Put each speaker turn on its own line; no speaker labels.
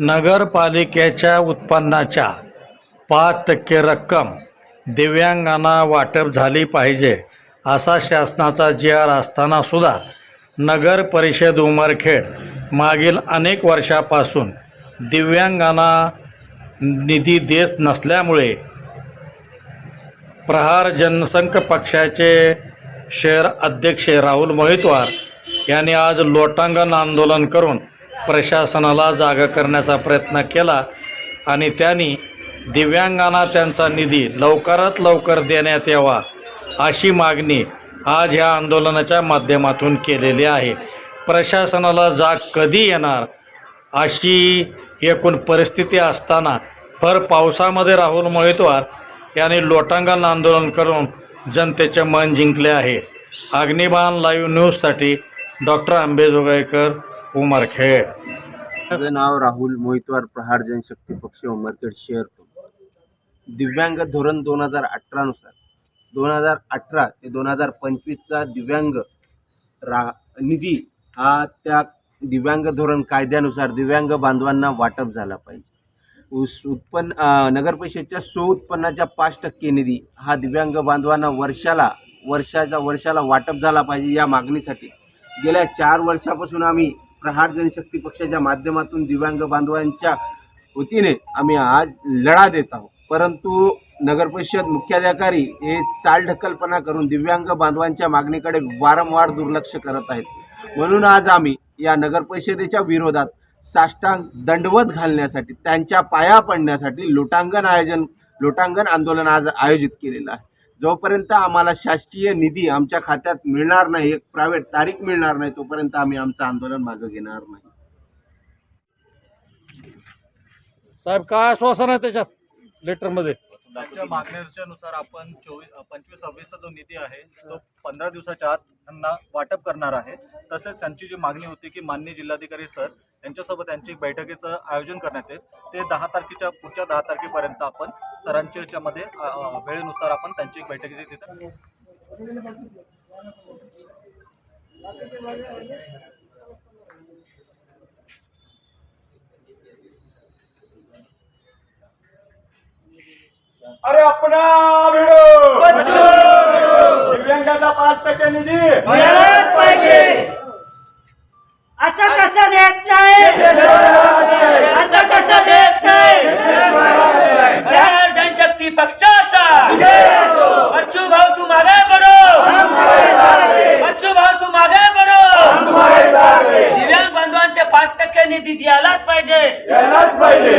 नगरपालिकेच्या उत्पन्नाच्या पाच टक्के रक्कम दिव्यांगांना वाटप झाली पाहिजे असा शासनाचा जी आर असतानासुद्धा नगर परिषद उमरखेड मागील अनेक वर्षापासून दिव्यांगांना निधी देत नसल्यामुळे प्रहार जनसंघ पक्षाचे शहर अध्यक्ष राहुल मोहितवार यांनी आज लोटांगण आंदोलन करून प्रशासनाला जागा करण्याचा प्रयत्न केला आणि त्यांनी दिव्यांगांना त्यांचा निधी लवकरात लवकर देण्यात यावा अशी मागणी आज ह्या आंदोलनाच्या माध्यमातून केलेली आहे. प्रशासनाला जाग कधी येणार अशी एकूण परिस्थिती असताना भर पावसामध्ये राहुल मोहितवार यांनी लोटांगण आंदोलन करून जनतेचे मन जिंकले आहे. अग्निबाण लाईव्ह न्यूजसाठी डॉक्टर आंबेजोगाईकर उमरखेड
माझं नाव राहुल मोहितवार प्रहार जनशक्ती पक्ष उमरखेड शहर दिव्यांग धोरण दोन हजार अठरानुसार दोन हजार अठरा ते दोन हजार पंचवीसचा दिव्यांग रा निधी हा त्या दिव्यांग धोरण कायद्यानुसार दिव्यांग बांधवांना वाटप झाला पाहिजे. उस उत्पन्न नगरपरिषदेच्या स्व उत्पन्नाच्या पाच टक्के निधी हा दिव्यांग बांधवांना वर्षाला वर्षाच्या वर्षाला वाटप झाला पाहिजे या मागणीसाठी. गेल्या चार वर्षापासून आम्ही प्रहार जनशक्ती पक्षाच्या माध्यमातून दिव्यांग बांधवांच्या वतीने आम्ही आज लढा देत आहोत. परंतु नगरपरिषद मुख्याधिकारी हे चालढकलपणा करून दिव्यांग बांधवांच्या मागणीकडे वारंवार दुर्लक्ष करत आहेत. म्हणून आज आम्ही या नगरपरिषदेच्या विरोधात साष्टांग दंडवत घालण्यासाठी त्यांच्या पाया पडण्यासाठी लोटांगण आयोजन लोटांगण आंदोलन आज आयोजित केलेलं आहे. जोपर्यंत आम्हाला शासकीय निधी आमच्या खात्यात मिळणार नाही एक प्रायव्हेट तारीख मिळणार नाही तोपर्यंत आम्ही आमचं आंदोलन मागं घेणार नाही.
साहेब काय आश्वासन आहे त्याच्यात लेटरमध्ये
त्यांच्या मागण्यानुसार आपण चोवीस पंचवीस सव्वीसचा जो निधी आहे तो पंधरा दिवसाच्या आत त्यांना वाटप करणार आहे. तसेच त्यांची जी मागणी होती की माननीय जिल्हाधिकारी सर यांच्यासोबत त्यांची एक बैठकीचं आयोजन करण्यात येईल. ते दहा तारखेच्या पुढच्या दहा तारखेपर्यंत आपण सरांच्या याच्यामध्ये वेळेनुसार आपण त्यांची एक बैठकीची तिथे
अरे अपना भिडो। दिव्यांगाचा पाच टक्के निधी।
मिळालंच पाहिजे असं कसं देत नाही? असं कसं देत नाही? जनशक्ती पक्षाचा। बच्चू भाऊ तू मागे बडो बच्चू भाऊ तू मागे बडो दिव्यांग बांधवांचे पाच टक्के निधी द्यायलाच पाहिजे।
यायलाच पाहिजे।